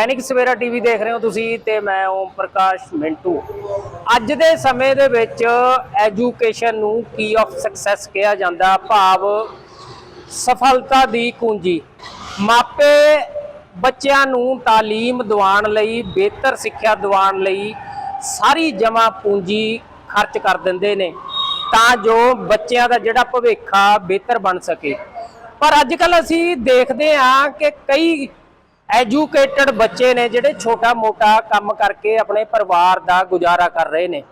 Dainik Savera TV ਦੇਖ ਰਹੇ ਹੋ ਤੁਸੀਂ ਤੇ ਮੈਂ ਓਮ ਪ੍ਰਕਾਸ਼ ਮਿੰਟੂ। ਅੱਜ ਦੇ ਸਮੇਂ ਦੇ ਵਿੱਚ ਐਜੂਕੇਸ਼ਨ ਨੂੰ ਕੀ ਆਫ ਸਕਸੈਸ ਕਿਹਾ ਜਾਂਦਾ? ਭਾਵ ਸਫਲਤਾ ਦੀ ਕੁੰਜੀ। ਮਾਪੇ ਬੱਚਿਆਂ ਨੂੰ ਤਾਲੀਮ ਦਿਵਾਉਣ ਲਈ, ਬਿਹਤਰ ਸਿੱਖਿਆ ਦਿਵਾਉਣ ਲਈ ਸਾਰੀ ਜਮਾ ਪੂੰਜੀ ਖਰਚ ਕਰ ਦਿੰਦੇ ਨੇ ਤਾਂ ਜੋ ਬੱਚਿਆਂ ਦਾ ਜਿਹੜਾ ਭਵਿੱਖ ਆ ਬਿਹਤਰ ਬਣ ਸਕੇ। ਪਰ ਅੱਜ ਕੱਲ ਅਸੀਂ ਦੇਖਦੇ ਹਾਂ ਕਿ ਕਈ ਐਜੂਕੇਟਡ ਬੱਚੇ ਨੇ ਜਿਹੜੇ ਛੋਟਾ-ਮੋਟਾ ਕੰਮ ਕਰਕੇ ਆਪਣੇ ਪਰਿਵਾਰ ਦਾ ਗੁਜ਼ਾਰਾ ਕਰ ਰਹੇ ਨੇ।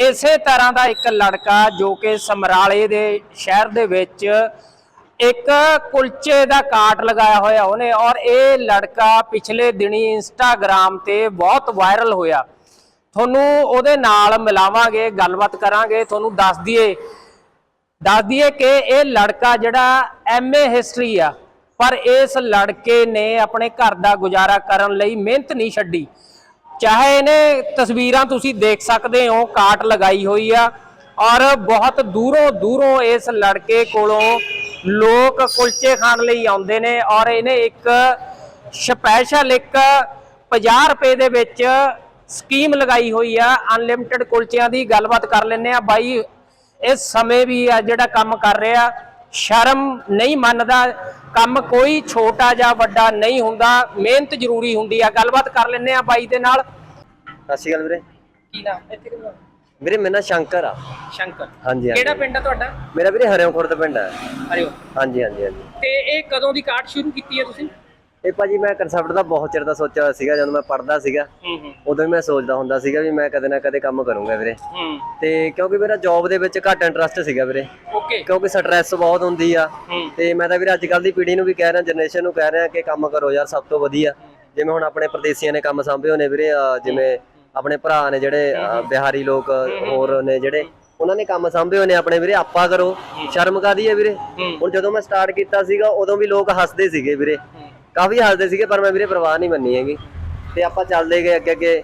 ਇਸੇ ਤਰ੍ਹਾਂ ਦਾ ਇੱਕ ਲੜਕਾ ਜੋ ਕਿ ਸਮਰਾਲੇ ਦੇ ਸ਼ਹਿਰ ਦੇ ਵਿੱਚ ਇੱਕ ਕੁਲਚੇ ਦਾ ਕਾਟ ਲਗਾਇਆ ਹੋਇਆ ਉਹਨੇ ਔਰ ਇਹ ਲੜਕਾ ਪਿਛਲੇ ਦਿਨੀ ਇੰਸਟਾਗ੍ਰam ਤੇ ਬਹੁਤ ਵਾਇਰਲ ਹੋਇਆ। ਤੁਹਾਨੂੰ ਉਹਦੇ ਨਾਲ ਮਿਲਾਵਾਂਗੇ, ਗੱਲਬਾਤ ਕਰਾਂਗੇ, ਤੁਹਾਨੂੰ ਦੱਸ ਦਈਏ। ਦੱਸ ਦਈਏ ਕਿ ਇਹ ਲੜਕਾ ਜਿਹੜਾ ਐਮਏ ਹਿਸਟਰੀ ਆ ਪਰ ਇਸ ਲੜਕੇ ਨੇ ਆਪਣੇ ਘਰ ਦਾ ਗੁਜ਼ਾਰਾ ਕਰਨ ਲਈ ਮਿਹਨਤ ਨਹੀਂ ਛੱਡੀ। ਚਾਹੇ ਇਹਨੇ ਤਸਵੀਰਾਂ ਤੁਸੀਂ ਦੇਖ ਸਕਦੇ ਹੋ, ਕਾਟ ਲਗਾਈ ਹੋਈ ਆ ਔਰ ਬਹੁਤ ਦੂਰੋਂ ਦੂਰੋਂ ਇਸ ਲੜਕੇ ਕੋਲੋਂ ਲੋਕ ਕੁਲਚੇ ਖਾਣ ਲਈ ਆਉਂਦੇ ਨੇ ਔਰ ਇਹਨੇ ਇੱਕ ਸਪੈਸ਼ਲ ਇੱਕ 50 ਰੁਪਏ ਦੇ ਵਿੱਚ ਸਕੀਮ ਲਗਾਈ ਹੋਈ ਆ। ਅਨਲਿਮਿਟਿਡ ਕੁਲਚਿਆਂ ਦੀ ਗੱਲਬਾਤ ਕਰ ਲੈਂਦੇ ਆ। ਬਾਈ, ਇਸ ਸਮੇਂ ਵੀ ਆ ਜਿਹੜਾ ਕੰਮ ਕਰ ਰਿਹਾ। ਸ਼ਰਮ ਨਹੀਂ ਮੰਨਦਾ ਕੰਮ ਕੋਈ ਛੋਟਾ ਜਾਂ ਵੱਡਾ ਨਹੀਂ ਹੁੰਦਾ ਮਿਹਨਤ ਜ਼ਰੂਰੀ ਹੁੰਦੀ ਆ। ਗੱਲਬਾਤ ਕਰ ਲੈਂਦੇ ਆ ਬਾਈ ਦੇ ਨਾਲ। ਸਤਿ ਸ਼੍ਰੀ ਅਕਾਲ ਵੀਰੇ। ਕੀ ਨਾਮ? ਇੱਥੇ ਕਿਹੜਾ ਵੀਰੇ ਮੇਰਾ ਸ਼ੰਕਰ ਆ। ਸ਼ੰਕਰ। ਹਾਂਜੀ ਹਾਂਜੀ। ਕਿਹੜਾ ਪਿੰਡ ਆ ਤੁਹਾਡਾ? ਮੇਰਾ ਵੀਰੇ ਹਰਿਓਂ ਖੁਰਦ ਪਿੰਡ ਹੈ ਹਰਿਓ ਹਾਂਜੀ ਹਾਂਜੀ ਹਾਂਜੀ। ਤੇ ਇਹ ਕਦੋਂ ਦੀ ਕਾਟ ਸ਼ੁਰੂ ਕੀਤੀ ਹੈ ਤੁਸੀਂ? ਇਹ ਭਾਜੀ ਮੈਂ ਕਨਸੈਪਟ ਦਾ ਬਹੁਤ ਚਿਰ ਦਾ ਸੋਚਿਆ ਹੋਇਆ ਸੀਗਾ ਜਦੋਂ ਮੈਂ ਪੜਦਾ ਸੀਗਾ ਉਦੋਂ ਹੀ ਮੈਂ ਸੋਚਦਾ ਹੁੰਦਾ ਸੀਗਾ ਵੀ ਮੈਂ ਕਦੇ ਨਾ ਕਦੇ ਕੰਮ ਕਰੂੰਗਾ ਵੀਰੇ। ਤੇ ਕਿਉਂਕਿ ਮੇਰਾ ਜੌਬ ਦੇ ਵਿੱਚ ਘੱਟ ਇੰਟਰਸਟ ਸੀਗਾ ਵੀਰੇ। ਓਕੇ ਕਿਉਂਕਿ ਸਟ੍ਰੈਸ ਬਹੁਤ ਹੁੰਦੀ ਆ। ਤੇ ਮੈਂ ਤਾਂ ਵੀਰੇ ਅੱਜ ਕੱਲ ਦੀ ਪੀੜ੍ਹੀ ਨੂੰ ਵੀ ਕਹਿ ਰਿਹਾ ਜਨਰੇਸ਼ਨ ਨੂੰ ਕਹਿ ਰਿਹਾ ਕਿ ਕੰਮ ਕਰੋ ਯਾਰ ਸਭ ਤੋਂ ਵਧੀਆ। ਜਿਵੇਂ ਹੁਣ ਆਪਣੇ ਪ੍ਰਦੇਸੀਆਂ ਨੇ ਕੰਮ ਸੰਭੇ ਹੋਣੇ ਵੀਰੇ ਜਿਵੇਂ ਆਪਣੇ ਭਰਾ ਨੇ ਜਿਹੜੇ ਬਿਹਾਰੀ ਲੋਕ ਹੋਰ ਨੇ ਜਿਹੜੇ ਉਹਨਾਂ ਨੇ ਕੰਮ ਸੰਭੇ ਹੋਣੇ ਆਪਣੇ ਵੀਰੇ ਆਪਾਂ ਕਰੋ। ਸ਼ਰਮ ਕਾਦੀ ਹੈ ਵੀਰੇ? ਹੁਣ ਜਦੋਂ ਮੈਂ ਸਟਾਰਟ ਕੀਤਾ ਸੀਗਾ ਉਦੋਂ ਵੀ ਲੋਕ ਹੱਸਦੇ ਸੀਗੇ ਵੀਰੇ। ਕਾਫੀ ਹੱਸਦੇ ਸੀਗੇ ਪਰ ਮੈਂ ਵੀਰੇ ਪਰਵਾਹ ਨਹੀਂ ਮੰਨੀ ਹੈਗੀ। ਤੇ ਆਪਾਂ ਚੱਲਦੇ ਗਏ ਅੱਗੇ ਅੱਗੇ।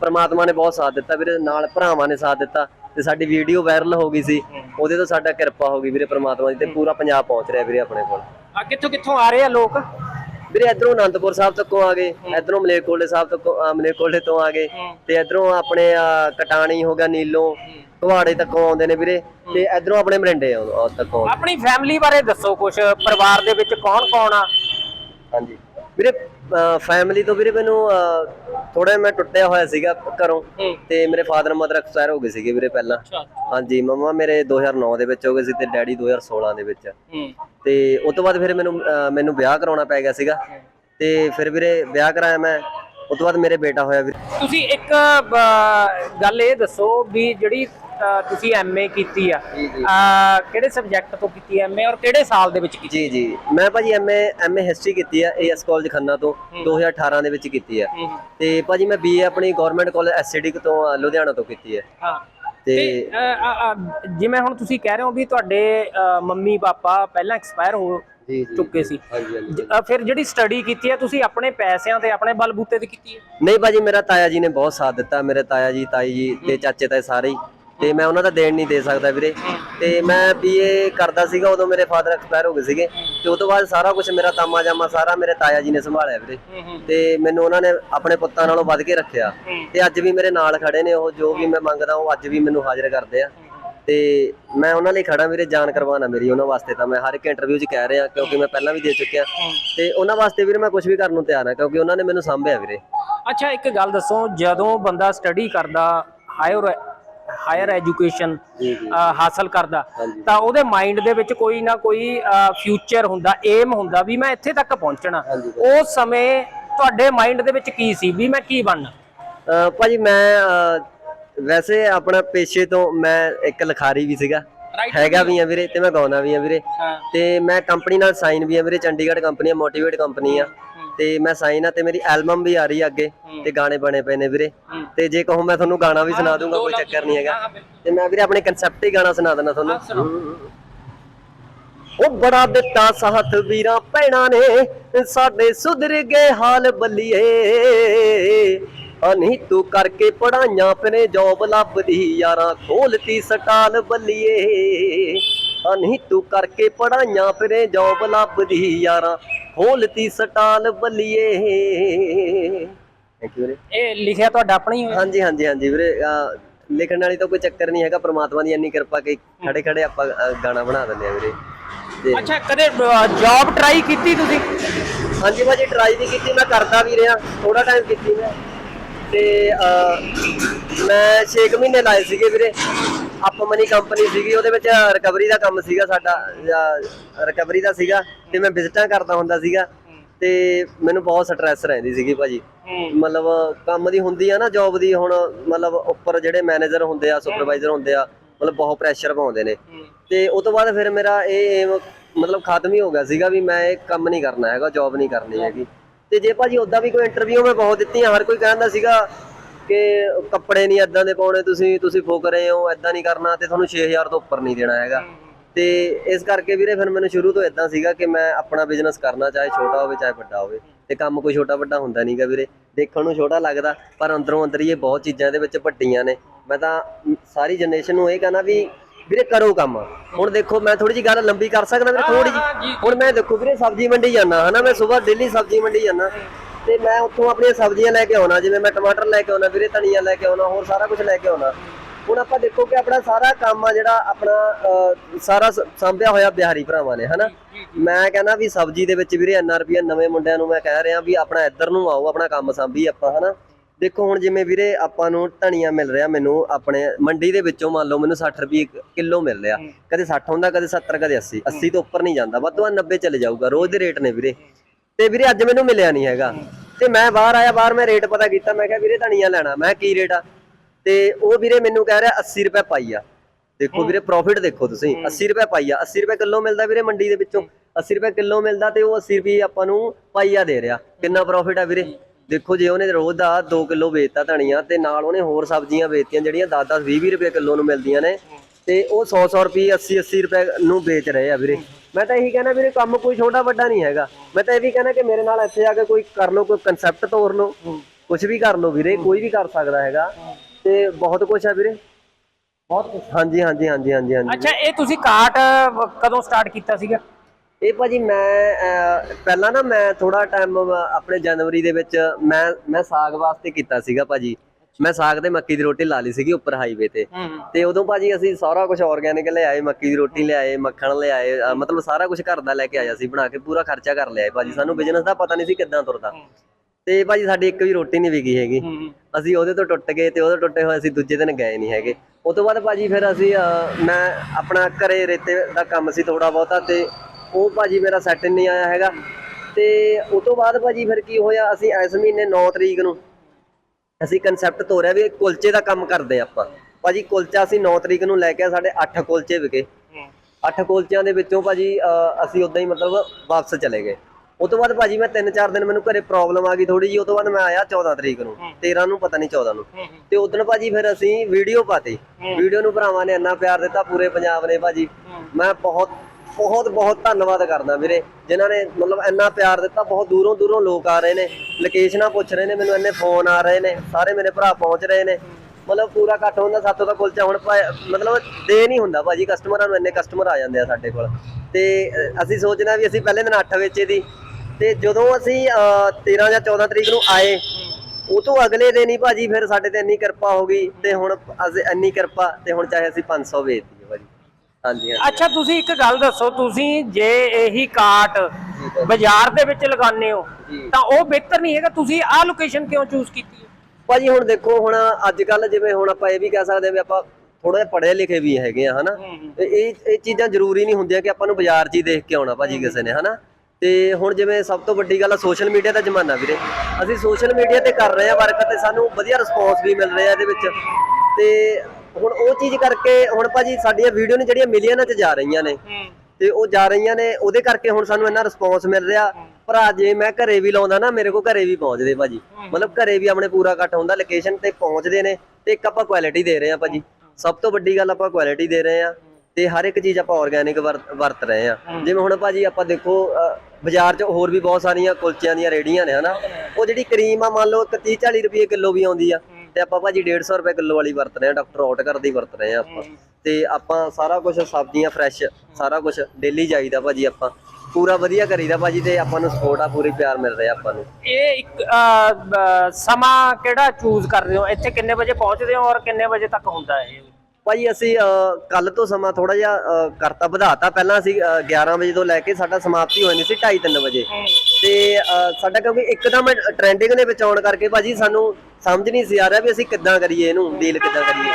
ਪ੍ਰਮਾਤਮਾ ਨੇ ਬਹੁਤ ਸਾਥ ਦਿੱਤਾ ਵੀਰੇ ਨਾਲ ਭਰਾਵਾਂ ਨੇ ਸਾਥ ਦਿੱਤਾ। ਤੇ ਸਾਡੀ ਵੀਡੀਓ ਵਾਇਰਲ ਹੋ ਗਈ ਸੀ ਉਹਦੇ ਤੋਂ ਸਾਡਾ ਕਿਰਪਾ ਹੋ ਗਈ ਵੀਰੇ ਪ੍ਰਮਾਤਮਾ ਦੀ ਤੇ ਪੂਰਾ ਪੰਜਾਬ ਪਹੁੰਚ ਰਿਹਾ ਵੀਰੇ ਆਪਣੇ ਕੋਲ। ਆ ਕਿੱਥੋਂ ਕਿੱਥੋਂ ਆ ਰਹੇ ਆ ਲੋਕ? ਵੀਰੇ ਇਧਰੋਂ ਅਨੰਦਪੁਰ ਸਾਹਿਬ ਤੱਕੋਂ ਆ ਗਏ ਇਧਰੋਂ ਮਲੇਰਕੋਟਲੇ ਸਾਹਿਬ ਤੱਕੋਂ ਅਹ ਮਲੇਰਕੋਟਲੇ ਤੋਂ ਆ ਗਏ। ਤੇ ਇਧਰੋਂ ਆਪਣੇ ਕਟਾਣੀ ਹੋ ਗਿਆ ਨੀਲੋਂ ਕੁਹਾੜੇ ਤੱਕੋਂ ਆਉਂਦੇ ਨੇ ਵੀਰੇ। ਤੇ ਇਧਰੋਂ ਆਪਣੇ ਮਰਿੰਡੇ ਤੱਕੋਂ। ਆਪਣੀ ਫੈਮਿਲੀ ਬਾਰੇ ਦੱਸੋ ਕੁਝ ਪਰਿਵਾਰ ਦੇ ਵਿੱਚ ਕੌਣ ਕੌਣ ਆ? ਹਾਂਜੀ। ਵੀਰੇ ਫੈਮਿਲੀ ਤੋਂ ਵੀਰੇ ਮੈਨੂੰ ਥੋੜਾ ਮੈਂ ਟੁੱਟਿਆ ਹੋਇਆ ਸੀਗਾ ਘਰੋਂ ਤੇ ਮੇਰੇ ਫਾਦਰ ਮਦਰ ਐਕਸਪਾਇਰ ਹੋ ਗਏ ਸੀਗੇ ਵੀਰੇ ਪਹਿਲਾਂ। ਹਾਂਜੀ ਮਮਾ ਮੇਰੇ 2009 ਦੇ ਵਿੱਚ ਹੋ ਗਏ ਸੀ ਤੇ ਡੈਡੀ 2016 ਦੇ ਵਿੱਚ। ਤੇ ਉਸ ਤੋਂ ਬਾਅਦ ਫਿਰ ਮੈਨੂੰ ਮੈਨੂੰ ਵਿਆਹ ਕਰਾਉਣਾ ਪੈ ਗਿਆ ਸੀਗਾ। ਤੇ ਫਿਰ ਵੀਰੇ ਵਿਆਹ ਕਰਾਇਆ ਮੈਂ ਉਸ ਤੋਂ ਬਾਅਦ ਮੇਰੇ ਬੇਟਾ ਹੋਇਆ ਵੀਰੇ। ਤੁਸੀਂ ਇੱਕ ਗੱਲ ਇਹ ਦੱਸੋ ਵੀ ਜਿਹੜੀ ਤੁਸੀਂ ਐਮਏ ਕੀਤੀ ਆ। ਜੀ, ਜੀ। ਅਹ, ਕਿਹੜੇ ਸਬਜੈਕਟ ਤੋਂ ਕੀਤੀ ਐਮਏ ਔਰ ਕਿਹੜੇ ਸਾਲ ਦੇ ਵਿੱਚ ਕੀਤੀ ਜੀ ਜੀ। ਮੈਂ ਭਾਜੀ ਐਮਏ ਐਮਏ ਹਿਸਟਰੀ ਕੀਤੀ ਆ ਏਐਸ ਕਾਲਜ ਖੰਨਾ ਤੋਂ 2018 ਦੇ ਵਿੱਚ ਕੀਤੀ ਆ। ਤੇ ਭਾਜੀ ਮੈਂ ਬੀਏ ਆਪਣੀ ਗਵਰਨਮੈਂਟ ਕਾਲਜ ਐਸਸੀਡੀ ਤੋਂ ਲੁਧਿਆਣਾ ਤੋਂ ਕੀਤੀ ਹਾਂ। ਤੇ ਤੇ ਅ, ਅ, ਅ, ਜਿਵੇਂ ਹੁਣ ਤੁਸੀਂ ਕਹਿ ਰਹੇ ਹੋ ਵੀ ਤੁਹਾਡੇ ਅ, ਮੰਮੀ ਪਾਪਾ ਪਹਿਲਾਂ ਐਕਸਪਾਇਰ ਹੋ ਜੀ ਜੀ ਚੁੱਕੇ ਸੀ। ਹਾਂਜੀ ਹਾਂਜੀ। ਜ- ਅ, ਫਿਰ ਜਿਹੜੀ ਸਟੱਡੀ ਕੀਤੀ ਹੈ ਤੁਸੀਂ ਆਪਣੇ ਪੈਸਿਆਂ ਤੇ ਆਪਣੇ ਬਲਬੂਤੇ ਤੇ ਕੀਤੀ ਹੈ ਨਹੀਂ ਭਾਜੀ ਮੇਰਾ ਤਾਇਆ ਜੀ ਨੇ ਬਹੁਤ ਸਾਥ ਦਿੱਤਾ। ਮੇਰੇ ਤਾਇਆ ਜੀ ਤਾਈ ਜੀ ਤੇ ਚਾਚੇ ਤਾਏ ਸਾਰੇ ਹੀ। ਤੇ ਮੈਂ ਉਹਨਾਂ ਦਾ ਦੇਣ ਨਹੀਂ ਦੇ ਸਕਦਾ ਵੀਰੇ। ਤੇ ਮੈਂ ਬੀਏ ਕਰਦਾ ਸੀਗਾ ਉਦੋਂ ਮੇਰੇ ਫਾਦਰ ਐਕਸਪਾਇਰ ਹੋ ਗਏ ਸੀਗੇ। ਤੇ ਉਸ ਤੋਂ ਬਾਅਦ ਸਾਰਾ ਕੁਝ ਮੇਰਾ ਤਾਮਾ ਜਾਮਾ ਸਾਰਾ ਮੇਰੇ ਤਾਇਆ ਜੀ ਨੇ ਸੰਭਾਲਿਆ ਵੀਰੇ। ਤੇ ਮੈਨੂੰ ਉਹਨਾਂ ਨੇ ਆਪਣੇ ਪੁੱਤਾਂ ਨਾਲੋਂ ਵੱਧ ਕੇ ਰੱਖਿਆ। ਤੇ ਅੱਜ ਵੀ ਮੇਰੇ ਨਾਲ ਖੜੇ ਨੇ ਉਹ ਜੋ ਵੀ ਮੈਂ ਮੰਗਦਾ ਉਹ ਅੱਜ ਵੀ ਮੈਨੂੰ ਹਾਜ਼ਰ ਕਰਦੇ ਆ। ਤੇ ਮੈਂ ਉਹਨਾਂ ਲਈ ਖੜਾ ਵੀਰੇ ਜਾਨ ਕਰਵਾਉਣਾ ਮੇਰੀ ਉਹਨਾਂ ਵਾਸਤੇ ਤਾਂ। ਮੈਂ ਹਰ ਇੱਕ ਇੰਟਰਵਿਊ 'ਚ ਕਹਿ ਰਿਹਾ ਕਿਉਂਕਿ ਮੈਂ ਪਹਿਲਾਂ ਵੀ ਦੇ ਚੁੱਕਿਆ। ਤੇ ਉਹਨਾਂ ਵਾਸਤੇ ਵੀਰੇ ਮੈਂ ਕੁਝ ਵੀ ਕਰਨ ਨੂੰ ਤਿਆਰ ਹਾਂ ਕਿਉਂਕਿ ਉਹਨਾਂ ਨੇ ਮੈਨੂੰ ਸਾਂਭਿਆ ਵੀਰੇ। ਅੱਛਾ ਇੱਕ ਗੱਲ ਦੱਸੋ ਜਦੋਂ ਬੰਦਾ ਸਟੱਡੀ ਕਰਦਾ ਹਾਇਰ ਹਾਇਰ ਐਜੂਕੇਸ਼ਨ ਹਾਸਲ ਕਰਦਾ। ਤਾਂ ਉਹਦੇ ਮਾਈਂਡ ਦੇ ਵਿੱਚ ਕੋਈ ਨਾ ਕੋਈ ਫਿਊਚਰ ਹੁੰਦਾ ਏਮ ਹੁੰਦਾ ਵੀ ਮੈਂ ਇੱਥੇ ਤੱਕ ਪਹੁੰਚਣਾ। ਉਸ ਸਮੇਂ ਤੁਹਾਡੇ ਮਾਈਂਡ ਦੇ ਵਿੱਚ ਕੀ ਸੀ ਵੀ ਮੈਂ ਕੀ ਬਣਨਾ? ਭਾਜੀ ਮੈਂ ਵੈਸੇ ਆਪਣਾ ਪੇਸ਼ੇ ਤੋਂ ਮੈਂ ਇੱਕ ਲਿਖਾਰੀ ਵੀ ਸੀਗਾ. ਹੈਗਾ ਵੀ ਆ ਵੀਰੇ ਤੇ ਮੈਂ ਗਾਉਣਾ ਵੀ ਆ ਵੀਰੇ। ਤੇ ਮੈਂ ਕੰਪਨੀ ਨਾਲ ਸਾਈਨ ਵੀ ਆ ਵੀਰੇ ਚੰਡੀਗੜ੍ਹ ਕੰਪਨੀ ਆ ਮੋਟੀਵੇਟ ਕੰਪਨੀ ਆ। ਤੇ ਮੈਂ ਸਾਈਨ ਆ ਤੇ ਮੇਰੀ ਐਲਬਮ ਵੀ ਆ ਰਹੀ ਆ ਅੱਗੇ ਤੇ ਗਾਣੇ ਬਣੇ ਪਏ ਨੇ ਵੀਰੇ। ਤੇ ਜੇ ਕਹੋ ਮੈਂ ਤੁਹਾਨੂੰ ਗਾਣਾ ਵੀ ਸੁਣਾ ਦੂੰਗਾ ਕੋਈ ਚੱਕਰ ਨਹੀਂ ਹੈਗਾ। ਤੇ ਮੈਂ ਵੀਰੇ ਆਪਣੇ ਕਨਸੈਪਟ ਹੀ ਗਾਣਾ ਸੁਣਾ ਦਿੰਦਾ ਤੁਹਾਨੂੰ। ਉਹ ਬੜਾ ਦਿੱਤਾ ਸਾਥ ਵੀਰਾਂ ਭੈਣਾਂ ਨੇ ਸਾਡੇ ਸੁਧਰ ਗਏ ਹਾਲ ਬੱਲੀਏ। ਅਨੀ ਤੂੰ ਕਰਕੇ ਪੜਾਈਆਂ ਪਨੇ ਜੋਬ ਲੱਭਦੀ ਯਾਰਾਂ ਖੋਲਤੀ ਸਟਾਲ ਬੱਲੀਏ। ਅਨੀ ਤੂੰ ਕਰਕੇ ਪੜਾਈਆਂ ਪਨੇ ਜੋਬ ਲੱਭਦੀ ਯਾਰਾਂ। ਖੋਲਤੀ ਸਟਾਲ ਬੱਲੀਏ ਥੈਂਕ ਯੂ ਵੀਰੇ। ਇਹ ਲਿਖਿਆ ਤੁਹਾਡਾ ਆਪਣਾ ਹੀ ਹੋਇਆ? ਹਾਂਜੀ ਹਾਂਜੀ ਹਾਂਜੀ ਵੀਰੇ ਅਹ ਲਿਖਣ ਵਾਲੀ ਤਾਂ ਕੋਈ ਚੱਕਰ ਨਹੀਂ ਹੈਗਾ ਪ੍ਰਮਾਤਮਾ ਦੀ ਇੰਨੀ ਕਿਰਪਾ ਕਿ ਖੜੇ ਖੜੇ ਆਪਾਂ ਅਹ, ਗਾਣਾ ਬਣਾ ਦਿੰਦੇ ਆ ਵੀਰੇ। ਤੇ ਅੱਛਾ ਕਦੇ ਜੌਬ ਟਰਾਈ ਕੀਤੀ ਤੁਸੀਂ? ਹਾਂਜੀ ਭਾਜੀ ਟਰਾਈ ਵੀ ਕੀਤੀ ਮੈਂ ਕਰਦਾ ਵੀ ਰਿਹਾ ਥੋੜਾ ਟਾਈਮ ਕੀਤੀ ਮੈਂ। ਤੇ ਅਹ, ਮੈਂ 6 ਮਹੀਨੇ ਲਾਏ ਸੀਗੇ ਵੀਰੇ। ਅਪ ਮਨੀ ਕੰਪਨੀ ਸੀਗੀ ਉਹਦੇ ਵਿੱਚ ਰਿਕਵਰੀ ਦਾ ਕੰਮ ਸੀਗਾ ਸਾਡਾ ਰਿਕਵਰੀ ਦਾ ਸੀਗਾ ਤੇ ਮੈਂ ਵਿਜ਼ਿਟਾਂ ਕਰਦਾ ਹੁੰਦਾ ਸੀਗਾ ਤੇ ਮੈਨੂੰ ਬਹੁਤ ਸਟ੍ਰੈਸ ਰਹਿੰਦੀ ਸੀਗੀ ਭਾਜੀ। ਮਤਲਬ ਕੰਮ ਦੀ ਹੁੰਦੀ ਆ ਨਾ ਜੌਬ ਦੀ ਹੁਣ ਮਤਲਬ ਉੱਪਰ ਜਿਹੜੇ ਮੈਨੇਜਰ ਹੁੰਦੇ ਆ ਸੁਪਰਵਾਈਜ਼ਰ ਹੁੰਦੇ ਆ ਮਤਲਬ ਬਹੁਤ ਪ੍ਰੈਸ਼ਰ ਪਾਉਂਦੇ ਨੇ। ਤੇ ਉਸ ਤੋਂ ਬਾਅਦ ਫਿਰ ਮੇਰਾ ਇਹ ਏਮ ਮਤਲਬ ਖਤਮ ਹੀ ਹੋ ਗਿਆ ਸੀਗਾ ਵੀ ਮੈਂ ਇਹ ਕੰਮ ਨਹੀਂ ਕਰਨਾ ਹੈਗਾ ਜੌਬ ਨਹੀਂ ਕਰਨੀ ਹੈਗੀ। ਤੇ ਜੇ ਭਾਜੀ ਉਦਾਂ ਵੀ ਕੋਈ ਇੰਟਰਵਿਊ ਮੈਂ ਬਹੁਤ ਦਿੱਤੀਆਂ ਹਰ ਕੋਈ ਕਹਿੰਦਾ ਸੀਗਾ ਕਿ ਕੱਪੜੇ ਨਹੀਂ ਇਦਾਂ ਦੇ ਪਾਉਣੇ ਤੁਸੀਂ ਤੁਸੀਂ ਫੋਕ ਰਹੇ ਹੋ ਇਦਾਂ ਨਹੀਂ ਕਰਨਾ ਤੇ ਤੁਹਾਨੂੰ 6000 ਤੋਂ ਉੱਪਰ ਨਹੀਂ ਦੇਣਾ ਹੈਗਾ। ਤੇ ਇਸ ਕਰਕੇ ਵੀਰੇ ਫਿਰ ਮੈਨੂੰ ਸ਼ੁਰੂ ਤੋਂ ਇਦਾਂ ਸੀਗਾ ਕਿ ਮੈਂ ਆਪਣਾ ਬਿਜ਼ਨਸ ਕਰਨਾ ਚਾਹੇ ਛੋਟਾ ਹੋਵੇ ਚਾਹੇ ਵੱਡਾ ਹੋਵੇ। ਤੇ ਕੰਮ ਕੋਈ ਛੋਟਾ ਵੱਡਾ ਹੁੰਦਾ ਨਹੀਂਗਾ ਵੀਰੇ। ਦੇਖਣ ਨੂੰ ਛੋਟਾ ਲੱਗਦਾ ਪਰ ਅੰਦਰੋਂ ਅੰਦਰ ਹੀ ਇਹ ਬਹੁਤ ਚੀਜ਼ਾਂ ਇਹਦੇ ਵਿੱਚ ਵੱਡੀਆਂ ਨੇ। ਮੈਂ ਤਾਂ ਸਾਰੀ ਜਨਰੇਸ਼ਨ ਨੂੰ ਇਹ ਕਹਣਾ ਵੀ ਵੀਰੇ ਕਰੋ ਕੰਮ। ਹੁਣ ਦੇਖੋ ਮੈਂ ਥੋੜੀ ਜੀ ਗੱਲ ਲੰਬੀ ਕਰ ਸਕਦਾ ਵੀਰੇ ਥੋੜੀ ਜੀ ਹੁਣ ਮੈਂ ਦੇਖੋ ਵੀਰੇ ਸਬਜ਼ੀ ਮੰਡੀ ਜਾਣਾ ਹਨਾ? ਮੈਂ ਸਵੇਰ ਡੇਲੀ ਸਬਜ਼ੀ ਮੰਡੀ ਜਾਣਾ ਤੇ ਮੈਂ ਉੱਥੋਂ ਆਪਣੀਆਂ ਸਬਜ਼ੀਆਂ ਲੈ ਕੇ ਆਉਣਾ ਜਿਵੇਂ ਮੈਂ ਟਮਾਟਰ ਲੈ ਕੇ ਆਉਣਾ ਵੀਰੇ ਧਨੀਆ ਲੈ ਕੇ ਆਉਣਾ ਹੋਰ ਸਾਰਾ ਕੁਝ ਲੈ ਕੇ ਆਉਣਾ। ਹੁਣ ਆਪਾਂ ਦੇਖੋ ਕਿ ਆਪਣਾ ਸਾਰਾ ਕੰਮ ਆ ਜਿਹੜਾ ਆਪਣਾ ਸਾਰਾ ਸਾਂਭਿਆ ਹੋਇਆ ਬਿਹਾਰੀ ਭਰਾਵਾਂ ਨੇ ਹਨਾ? ਮੈਂ ਕਹਿੰਦਾ ਵੀ ਸਬਜ਼ੀ ਦੇ ਵਿੱਚ ਵੀਰੇ ਇੰਨਾ ਰੁਪਈਆ ਨਵੇਂ ਮੁੰਡਿਆਂ ਨੂੰ ਮੈਂ ਕਹਿ ਰਿਹਾ ਵੀ ਆਪਣਾ ਇੱਧਰ ਨੂੰ ਆਓ ਆਪਣਾ ਕੰਮ ਸਾਂਭੀ ਆਪਾਂ ਹਨਾ? ਦੇਖੋ ਹੁਣ ਜਿਵੇਂ ਵੀਰੇ ਆਪਾਂ ਨੂੰ ਧਨੀਆ ਮਿਲ ਰਿਹਾ ਮੈਨੂੰ ਆਪਣੇ ਮੰਡੀ ਦੇ ਵਿੱਚੋਂ ਮੰਨ ਲਓ ਮੈਨੂੰ 60 ਰੁਪਏ ਕਿਲੋ ਮਿਲ ਰਿਹਾ। ਕਦੇ 60 ਹੁੰਦਾ ਕਦੇ 70 ਕਦੇ 80 80 ਤੋਂ ਉੱਪਰ ਨਹੀਂ ਜਾਂਦਾ ਵੱਧ ਤੋਂ ਵੱਧ 90 ਚਲੇ ਜਾਊਗਾ ਰੋਜ਼ ਦੇ ਰੇਟ ਨੇ ਵੀਰੇ। ਤੇ ਵੀਰੇ ਅੱਜ ਮੈਨੂੰ ਮਿਲਿਆ ਨਹੀਂ ਹੈਗਾ। ਤੇ ਮੈਂ ਬਾਹਰ ਆਇਆ ਬਾਹਰ ਮੈਂ ਰੇਟ ਪਤਾ ਕੀਤਾ ਮੈਂ ਕਿਹਾ ਵੀਰੇ ਧਨੀਆ ਲੈਣਾ ਮੈਂ ਕੀ ਰੇਟ ਆ? ਤੇ ਉਹ ਵੀਰੇ ਮੈਨੂੰ ਕਹਿ ਰਿਹਾ 80 ਰੁਪਏ ਪਾਈ ਆ। ਦੇਖੋ ਵੀਰੇ ਪ੍ਰੋਫਿਟ ਦੇਖੋ ਤੁਸੀਂ 80 ਰੁਪਏ ਪਾਈ ਆ। 80 ਰੁਪਏ ਕਿਲੋ ਮਿਲਦਾ ਵੀਰੇ ਮੰਡੀ ਦੇ ਵਿੱਚੋਂ? 80 ਰੁਪਏ ਕਿਲੋ ਮਿਲਦਾ ਤੇ ਉਹ 80 ਰੁਪਏ ਆਪਾਂ ਨੂੰ ਪਾਈਆ ਦੇ ਰਿਹਾ। ਕਿੰਨਾ ਪ੍ਰੋਫਿਟ ਆ ਵੀਰੇ? ਦੇਖੋ ਜੇ ਉਹਨੇ ਰੋਜ਼ ਦਾ 2 ਕਿਲੋ ਵੇਚਤਾ ਧਨੀਆ ਤੇ ਨਾਲ ਉਹਨੇ ਹੋਰ ਸਬਜ਼ੀਆਂ ਵੇਚਤੀਆਂ ਜਿਹੜੀਆਂ 10-10 20 ਰੁਪਏ ਕਿਲੋ ਨੂੰ ਮਿਲਦੀਆਂ ਨੇ ਤੇ ਉਹ 100-100 ਰੁਪਏ 80-80 ਰੁਪਏ ਨੂੰ ਵੇਚ ਰਹੇ ਆ ਵੀਰੇ। ਮੈਂ ਤਾਂ ਇਹੀ ਕਹਿੰਦਾ ਵੀਰੇ ਕੰਮ ਕੋਈ ਛੋਟਾ ਵੱਡਾ ਨਹੀਂ ਹੈਗਾ। ਮੈਂ ਤਾਂ ਇਹ ਵੀ ਕਹਿੰਦਾ ਕਿ ਮੇਰੇ ਨਾਲ ਇੱਥੇ ਆ ਕੇ ਕੋਈ ਕਰ ਲਓ ਕੋਈ ਕਨਸੈਪਟ ਤੋੜ ਲਓ। ਕੁਝ ਵੀ ਕਰ ਲਓ ਵੀਰੇ ਕੋਈ ਵੀ ਕਰ ਸਕਦਾ ਹੈਗਾ। ਤੇ ਬਹੁਤ ਕੁਝ ਆ ਵੀਰੇ। ਬਹੁਤ ਕੁਛ। ਹਾਂਜੀ ਹਾਂਜੀ ਹਾਂਜੀ ਹਾਂਜੀ ਹਾਂਜੀ। ਅੱਛਾ ਇਹ ਤੁਸੀਂ ਕਾਟ ਕਦੋਂ ਸਟਾਰਟ ਕੀਤਾ ਸੀਗਾ? ਇਹ ਭਾਜੀ ਮੈਂ ਪਹਿਲਾਂ ਨਾ ਮੈਂ ਥੋੜਾ ਟਾਈਮ ਆਪਣੇ ਜਨਵਰੀ ਦੇ ਵਿੱਚ ਮੈਂ ਮੈਂ ਸਾਗ ਵਾਸਤੇ ਕੀਤਾ ਸੀਗਾ ਭਾਜੀ। ਮੈਂ ਸਾਗ ਤੇ ਮੱਕੀ ਦੀ ਰੋਟੀ ਲਾ ਲਈ ਸੀਗੀ ਉੱਪਰ ਹਾਈਵੇ ਤੇ। ਤੇ ਉਦੋਂ ਭਾਜੀ ਅਸੀਂ ਸਾਰਾ ਕੁਝ ਆਰਗੈਨਿਕ ਲਿਆਏ ਮੱਕੀ ਦੀ ਰੋਟੀ ਲਿਆਏ ਮੱਖਣ ਲਿਆਏ ਅਹ, ਮਤਲਬ ਸਾਰਾ ਕੁਝ ਘਰ ਦਾ ਲੈ ਕੇ ਆਇਆ ਸੀ ਬਣਾ ਕੇ ਪੂਰਾ ਖਰਚਾ ਕਰ ਲਿਆ ਭਾਜੀ। ਸਾਨੂੰ ਬਿਜ਼ਨਸ ਦਾ ਪਤਾ ਨਹੀਂ ਸੀ ਕਿੱਦਾਂ ਤੁਰਦਾ। ਤੇ ਭਾਜੀ ਸਾਡੀ ਇੱਕ ਵੀ ਰੋਟੀ ਨਹੀਂ ਵਿਕੀ ਹੈਗੀ। ਅਸੀਂ ਉਹਦੇ ਤੋਂ ਟੁੱਟ ਗਏ ਤੇ ਉਹਦੇ ਟੁੱਟੇ ਹੋਏ ਅਸੀਂ ਦੂਜੇ ਦਿਨ ਗਏ ਨਹੀਂ ਹੈਗੇ। ਉਸ ਤੋਂ ਬਾਅਦ ਭਾਜੀ ਫਿਰ ਅਸੀਂ ਮੈਂ ਆਪਣਾ ਘਰੇ ਰੇਤੇ ਦਾ ਕੰਮ ਸੀ ਥੋੜਾ ਬਹੁਤਾ ਤੇ ਉਹ ਭਾਜੀ ਮੇਰਾ ਸੈੱਟ ਨਹੀਂ ਆਇਆ ਹੈਗਾ। ਤੇ ਉਸ ਤੋਂ ਬਾਅਦ ਭਾਜੀ ਫਿਰ ਕੀ ਹੋਇਆ ਅਸੀਂ ਇਸ ਮਹੀਨੇ 9 ਤਰੀਕ ਨੂੰ ਅਸੀਂ ਕਨਸੈਪਟ ਤੋਰਿਆ ਵੀ ਇਹ ਕੁਲਚੇ ਦਾ ਕੰਮ ਕਰਦੇ ਆਪਾਂ। ਭਾਜੀ ਕੁਲਚਾ ਅਸੀਂ 9 ਤਰੀਕ ਨੂੰ ਲੈ ਕੇ ਸਾਡੇ 8 ਕੁਲਚੇ ਵਿਕੇ। 8 ਕੁਲਚਿਆਂ ਦੇ ਵਿੱਚੋਂ ਭਾਜੀ ਅਸੀਂ ਉਦਾਂ ਹੀ ਮਤਲਬ ਵਾਪਸ ਚਲੇ ਗਏ। ਉਸ ਤੋਂ ਬਾਅਦ ਭਾਜੀ ਮੈਂ 3-4 ਦਿਨ ਮੈਨੂੰ ਘਰੇ ਪ੍ਰੋਬਲਮ ਆ ਗਈ ਥੋੜੀ ਜੀ ਉਸ ਤੋਂ ਬਾਅਦ ਮੈਂ ਆਇਆ 14 ਤਰੀਕ ਨੂੰ 13 ਨੂੰ ਪਤਾ ਨਹੀਂ 14 ਨੂੰ। ਤੇ ਉਦੋਂ ਭਾਜੀ ਫਿਰ ਅਸੀਂ ਵੀਡੀਓ ਪਾਤੀ। ਵੀਡੀਓ ਨੂੰ ਭਰਾਵਾਂ ਨੇ ਇੰਨਾ ਪਿਆਰ ਦਿੱਤਾ ਪੂਰੇ ਪੰਜਾਬ ਨੇ ਭਾਜੀ। ਮੈਂ ਬਹੁਤ ਬਹੁਤ ਬਹੁਤ ਧੰਨਵਾਦ ਕਰਦਾ ਵੀਰੇ ਜਿਨ੍ਹਾਂ ਨੇ ਮਤਲਬ ਇੰਨਾ ਪਿਆਰ ਦਿੱਤਾ ਬਹੁਤ ਦੂਰੋਂ ਦੂਰੋਂ ਲੋਕ ਆ ਰਹੇ ਨੇ ਲੋਕੇਸ਼ਨਾਂ ਪੁੱਛ ਰਹੇ ਨੇ ਮੈਨੂੰ ਇੰਨੇ ਫੋਨ ਆ ਰਹੇ ਨੇ ਸਾਰੇ ਮੇਰੇ ਭਰਾ ਪਹੁੰਚ ਰਹੇ ਨੇ ਮਤਲਬ ਪੂਰਾ ਘੱਟ ਹੁੰਦਾ ਸਾਤੋਂ ਦਾ ਕੁਲਚਾ ਹੁਣ ਭਾ- ਮਤਲਬ ਦੇ ਨਹੀਂ ਹੁੰਦਾ ਭਾਜੀ ਕਸਟਮਰਾਂ ਨੂੰ ਇੰਨੇ ਕਸਟਮਰ ਆ ਜਾਂਦੇ ਆ ਸਾਡੇ ਕੋਲ। ਤੇ ਅ, ਅਸੀਂ ਸੋਚਣਾ ਵੀ ਅਸੀਂ ਪਹਿਲੇ ਦਿਨ 8 ਵੇਚੇ ਦੀ ਤੇ ਜਦੋਂ ਅਸੀਂ ਅ, 13 ਜਾਂ 14 ਤਰੀਕ ਨੂੰ ਆਏ ਉਹ ਤੋਂ ਅਗਲੇ ਦਿਨ ਹੀ ਭਾਜੀ ਫਿਰ ਸਾਡੇ ਤੇ ਇੰਨੀ ਕਿਰਪਾ ਹੋ ਗਈ ਤੇ ਹੁਣ ਅਸੀਂ ਇੰਨੀ ਕਿਰਪਾ ਤੇ ਹੁਣ ਚਾਹੇ ਅਸੀਂ 500 ਵੇਚਦੀ ਹੈ ਭਾਜੀ। ਹਾਂਜੀ ਹਾਂਜੀ ਅੱਛਾ ਤੁਸੀਂ ਇੱਕ ਗੱਲ ਦੱਸੋ ਤੁਸੀਂ ਜੇ ਇਹੀ ਕਾਟ ਬਾਜ਼ਾਰ ਦੇ ਵਿੱਚ ਲਗਾਉਂਦੇ ਹੋ ਜੀ। ਤਾਂ ਉਹ ਬਿਹਤਰ ਨਹੀਂ ਹੈਗਾ? ਤੁਸੀਂ ਆਹ ਲੋਕੇਸ਼ਨ ਕਿਉਂ ਚੂਜ਼ ਕੀਤੀ ਹੈ? ਭਾਜੀ ਹੁਣ ਦੇਖੋ ਹੁਣ ਅੱਜ ਕੱਲ ਜਿਵੇਂ ਹੁਣ ਆਪਾਂ ਇਹ ਵੀ ਕਹਿ ਸਕਦੇ ਹਾਂ ਵੀ ਆਪਾਂ ਥੋੜਾ ਜਿਹਾ ਪੜ੍ਹੇ ਲਿਖੇ ਵੀ ਹੈਗੇ ਆ ਹਨਾ? ਤੇ ਇਹ ਇਹ ਚੀਜ਼ਾਂ ਜ਼ਰੂਰੀ ਨਹੀਂ ਹੁੰਦੀਆਂ ਕਿ ਆਪਾਂ ਨੂੰ ਬਾਜ਼ਾਰ 'ਚ ਹੀ ਦੇਖ ਕੇ ਆਉਣਾ ਭਾਜੀ ਕਿਸੇ ਨੇ ਹਨਾ? ਤੇ ਹੁਣ ਜਿਵੇਂ ਸਭ ਤੋਂ ਵੱਡੀ ਗੱਲ ਆ ਸੋਸ਼ਲ ਮੀਡੀਆ ਦਾ ਜ਼ਮਾਨਾ ਵੀਰੇ। ਅਸੀਂ ਸੋਸ਼ਲ ਮੀਡੀਆ ਤੇ ਕਰ ਰਹੇ ਆ ਵਰਕ ਤੇ ਸਾਨੂੰ ਵਧੀਆ ਰਿਸਪੌਂਸ ਵੀ ਮਿਲ ਰਿਹਾ ਇਹਦੇ ਵਿੱਚ। ਤੇ ਹੁਣ ਉਹ ਚੀਜ਼ ਕਰਕੇ ਹੁਣ ਭਾਜੀ ਸਾਡੀਆਂ ਵੀਡੀਓ ਨੇ ਜਿਹੜੀਆਂ ਮਿਲੀਅਨਾਂ 'ਚ ਜਾ ਰਹੀਆਂ ਨੇ। ਤੇ ਉਹ ਜਾ ਰਹੀਆਂ ਨੇ ਉਹਦੇ ਕਰਕੇ ਹੁਣ ਸਾਨੂੰ ਇੰਨਾ ਰਿਸਪੌਂਸ ਮਿਲ ਰਿਹਾ। ਭਰਾ ਜੇ ਮੈਂ ਘਰੇ ਵੀ ਲਾਉਂਦਾ ਨਾ ਮੇਰੇ ਕੋਲ ਘਰੇ ਵੀ ਪਹੁੰਚਦੇ ਭਾਜੀ। ਮਤਲਬ ਘਰੇ ਵੀ ਆਪਣੇ ਪੂਰਾ ਕੱਟ ਹੁੰਦਾ ਲੋਕੇਸ਼ਨ ਤੇ ਪਹੁੰਚਦੇ ਨੇ ਤੇ ਇੱਕ ਆਪਾਂ ਕੁਆਲਿਟੀ ਦੇ ਰਹੇ ਆ ਭਾਜੀ। ਸਭ ਤੋਂ ਵੱਡੀ ਗੱਲ ਆਪਾਂ ਕੁਆਲਿਟੀ ਦੇ ਰਹੇ ਆ ਤੇ ਹਰ ਇੱਕ ਚੀਜ਼ ਆਪਾਂ ਆਰਗੇਨਿਕ ਵਰਤ ਰਹੇ ਆ ਜਿਵੇਂ ਹੁਣ ਭਾਜੀ ਆਪਾਂ ਦੇਖੋ ਬਾਜ਼ਾਰ 'ਚ ਹੋਰ ਵੀ ਬਹੁਤ ਸਾਰੀਆਂ ਕੁਲਚਿਆਂ ਦੀਆਂ ਰੇੜੀਆਂ ਨੇ ਹਨਾ। ਉਹ ਜਿਹੜੀ ਕਰੀਮ ਆ ਮੰਨ ਲਓ 30 40 ਰੁਪਏ ਕਿਲੋ ਵੀ ਆਉਂਦੀ ਆ। ਤੇ ਆਪਾਂ ਭਾਜੀ 150 ਰੁਪਏ ਕਿਲੋ ਵਾਲੀ ਵਰਤ ਰਹੇ ਆ ਡਾਕਟਰ ਔਟਕਰ ਦੀ ਵਰਤ ਰਹੇ ਆ ਆਪਾਂ ਤੇ ਆਪਾਂ ਸਾਰਾ ਕੁਝ ਸਬਜ਼ੀਆਂ ਫਰੈਸ਼ ਸਾਰਾ ਕੁਝ ਡੇਲੀ ਜਾਈਦਾ ਭਾਜੀ ਆਪਾਂ। ਪੂਰਾ ਵਧੀਆ ਕਰੀਦਾ ਭਾਜੀ ਤੇ ਆਪਾਂ ਨੂੰ ਸਪੋਰਟ ਆ ਪੂਰੀ ਪਿਆਰ ਮਿਲ ਰਿਹਾ ਆਪਾਂ ਨੂੰ। ਇਹ ਇੱਕ ਅਹ, ਬ- ਸਮਾਂ ਕਿਹੜਾ ਚੂਜ਼ ਕਰਦੇ ਹੋ? ਇੱਥੇ ਕਿੰਨੇ ਵਜੇ ਪਹੁੰਚਦੇ ਹੋ ਔਰ ਕਿੰਨੇ ਵਜੇ ਤੱਕ ਹੁੰਦਾ ਹੈ ਇਹ? ਭਾਜੀ ਅਸੀਂ ਕੱਲ ਤੋਂ ਸਮਾਂ ਥੋੜਾ ਜਿਹਾ ਕਰਤਾ ਵਧਾਤਾ। ਪਹਿਲਾਂ ਅਸੀਂ ਅ, 11 ਵਜੇ ਤੋਂ ਲੈ ਕੇ ਸਾਡਾ ਸਮਾਪਤੀ ਹੋ ਜਾਂਦੀ ਸੀ 2:30 3 ਵਜੇ। ਤੇ ਸਾਡਾ ਕਿਉਂਕਿ ਇੱਕਦਮ ਟ੍ਰੈਂਡਿੰਗ ਦੇ ਵਿੱਚ ਆਉਣ ਕਰਕੇ ਭਾਜੀ ਸਾਨੂੰ ਸਮਝ ਨਹੀਂ ਸੀ ਆ ਰਿਹਾ ਵੀ ਅਸੀਂ ਕਿੱਦਾਂ ਕਰੀਏ ਇਹਨੂੰ ਡੀਲ ਕਿੱਦਾਂ ਕਰੀਏ।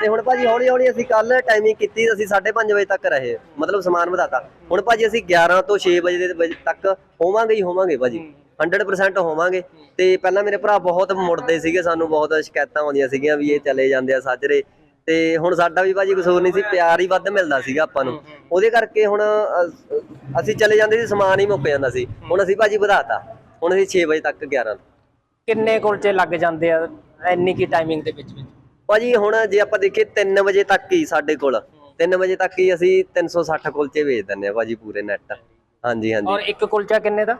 ਤੇ ਹੁਣ ਭਾਜੀ ਹੌਲੀ ਹੌਲੀ ਅਸੀਂ ਕੱਲ ਟਾਈਮਿੰਗ ਕੀਤੀ ਅਸੀਂ 5:30 ਵਜੇ ਤੱਕ ਰਹੇ ਮਤਲਬ ਸਮਾਨ ਵਧਾਤਾ। ਹੁਣ ਭਾਜੀ ਅਸੀਂ 11 ਤੋਂ 6 ਵਜੇ ਦੇ ਤੱਕ ਹੋਵਾਂਗੇ ਹੀ ਹੋਵਾਂਗੇ ਭਾਜੀ। 100% ਹੋਵਾਂਗੇ। ਤੇ ਪਹਿਲਾਂ ਮੇਰੇ ਭਰਾ ਬਹੁਤ ਮੁੜਦੇ ਸੀਗੇ ਸਾਨੂੰ ਬਹੁਤ ਸ਼ਿਕਾਇਤਾਂ ਆਉਂਦੀਆਂ ਸੀਗੀਆਂ ਵੀ ਇਹ ਚਲੇ ਜਾਂਦੇ ਆ ਸਾਜਰੇ। ਤੇ ਹੁਣ ਸਾਡਾ ਵੀ ਭਾਜੀ ਕਸੂਰ ਨਹੀਂ ਸੀ ਪਿਆਰ ਹੀ ਵੱਧ ਮਿਲਦਾ ਸੀਗਾ ਆਪਾਂ ਨੂੰ। ਉਹਦੇ ਕਰਕੇ ਹੁਣ ਅ, ਅਸੀਂ ਚਲੇ ਜਾਂਦੇ ਸੀ ਸਮਾਨ ਹੀ ਮੁੱਕ ਜਾਂਦਾ ਸੀ। ਹੁਣ ਅਸੀਂ ਭਾਜੀ ਵਧਾਤਾ। ਹੁਣ ਅਸੀਂ 6 ਵਜੇ ਤੱਕ 11 ਤੋਂ ਕਿੰਨੇ ਕੁਲਚੇ ਲੱਗ ਜਾਂਦੇ ਆ ਇੰਨੀ ਕੀ ਟਾਈਮਿੰਗ ਦੇ ਵਿੱਚ ਵਿੱਚ? ਭਾਜੀ ਹੁਣ ਜੇ ਆਪਾਂ ਦੇਖੀਏ 3 ਵਜੇ ਤੱਕ ਹੀ ਸਾਡੇ ਕੋਲ। 3 ਵਜੇ ਤੱਕ ਹੀ ਅਸੀਂ 360 ਕੁਲਚੇ ਵੇਚ ਦਿੰਦੇ ਆ ਭਾਜੀ ਪੂਰੇ ਨੈਟ ਹਾਂਜੀ ਹਾਂਜੀ। ਔਰ ਇੱਕ ਕੁਲਚਾ ਕਿੰਨੇ ਦਾ?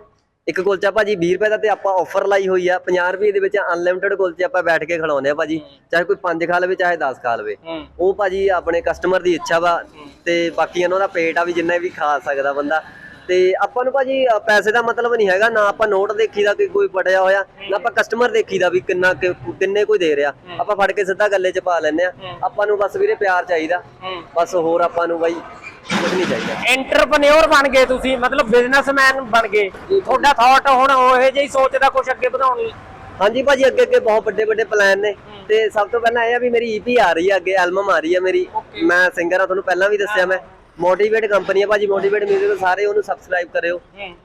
ਇੱਕ ਕੁਲਚਾ ਭਾਜੀ 20 ਰੁਪਏ ਦਾ ਤੇ ਆਪਾਂ ਆਫਰ ਲਾਈ ਹੋਈ ਆ 50 ਰੁਪਏ ਦੇ ਵਿੱਚ ਅਨਲਿਮਿਟਿਡ ਕੁਲਚੇ ਆਪਾਂ ਬੈਠ ਕੇ ਖਿਲਾਉਂਦੇ ਆ ਭਾਜੀ ਚਾਹੇ ਕੋਈ 5 ਖਾ ਲਵੇ ਚਾਹੇ 10 ਖਾ ਲਵੇ। ਉਹ ਭਾਜੀ ਆਪਣੇ ਕਸਟਮਰ ਦੀ ਇੱਛਾ ਵਾ ਤੇ ਬਾਕੀ ਉਹਨਾਂ ਦਾ ਪੇਟ ਆ ਵੀ ਜਿੰਨਾ ਵੀ ਖਾ ਸਕਦਾ ਬੰਦਾ। ਤੇ ਆਪਾਂ ਨੂੰ ਭਾਜੀ ਪੈਸੇ ਦਾ ਮਤਲਬ ਨਹੀਂ ਹੈਗਾ ਨਾ ਆਪਾਂ ਨੋਟ ਦੇਖੀਦਾ ਕਿ ਕੋਈ ਬੜਿਆ ਹੋਇਆ ਨਾ ਆਪਾਂ ਕਸਟਮਰ ਦੇਖੀਦਾ ਵੀ ਕਿੰਨਾ ਕਿੰਨੇ ਕੋਈ ਦੇ ਰਿਹਾ। ਆਪਾਂ ਫੜ ਕੇ ਸਿੱਧਾ ਗੱਲੇ 'ਚ ਪਾ ਲੈਂਦੇ ਆ। ਆਪਾਂ ਨੂੰ ਬਸ ਵੀਰੇ ਪਿਆਰ ਚਾਹੀਦਾ। ਬਸ ਹੋਰ ਆਪਾਂ ਨੂੰ ਬਾਈ ਕੁਝ ਨਹੀਂ ਚਾਹੀਦਾ। ਐਂਟਰਪ੍ਰੈਨਿਓਰ ਬਣ ਗਏ ਤੁਸੀਂ ਮਤਲਬ ਬਿਜ਼ਨਸਮੈਨ ਬਣ ਗਏ। ਤੁਹਾਡਾ ਥਾਟ ਹੁਣ ਉਹ ਜਿਹੀ ਸੋਚਦਾ ਕੁਝ ਅੱਗੇ ਵਧਾਉਣ ਲਈ। ਹਾਂਜੀ ਭਾਜੀ ਅੱਗੇ ਅੱਗੇ ਬਹੁਤ ਵੱਡੇ ਵੱਡੇ ਪਲਾਨ ਨੇ। ਤੇ ਸਭ ਤੋਂ ਪਹਿਲਾਂ ਇਹ ਆ ਵੀ ਮੇਰੀ ਈਪੀ ਆ ਰਹੀ ਹੈ ਅੱਗੇ ਐਲਬਮ ਆ ਰਹੀ ਹੈ ਮੇਰੀ। ਮੈਂ ਸਿੰਗਰ ਆ ਤੁਹਾਨੂੰ ਪਹਿਲਾਂ ਵੀ ਦੱਸਿਆ ਮੈਂ। ਮੋਟੀਵੇਟ ਕੰਪਨੀ ਹੈ ਭਾਜੀ ਮੋਟੀਵੇਟ 뮤직 ਸਾਰੇ ਉਹਨੂੰ ਸਬਸਕ੍ਰਾਈਬ ਕਰਿਓ।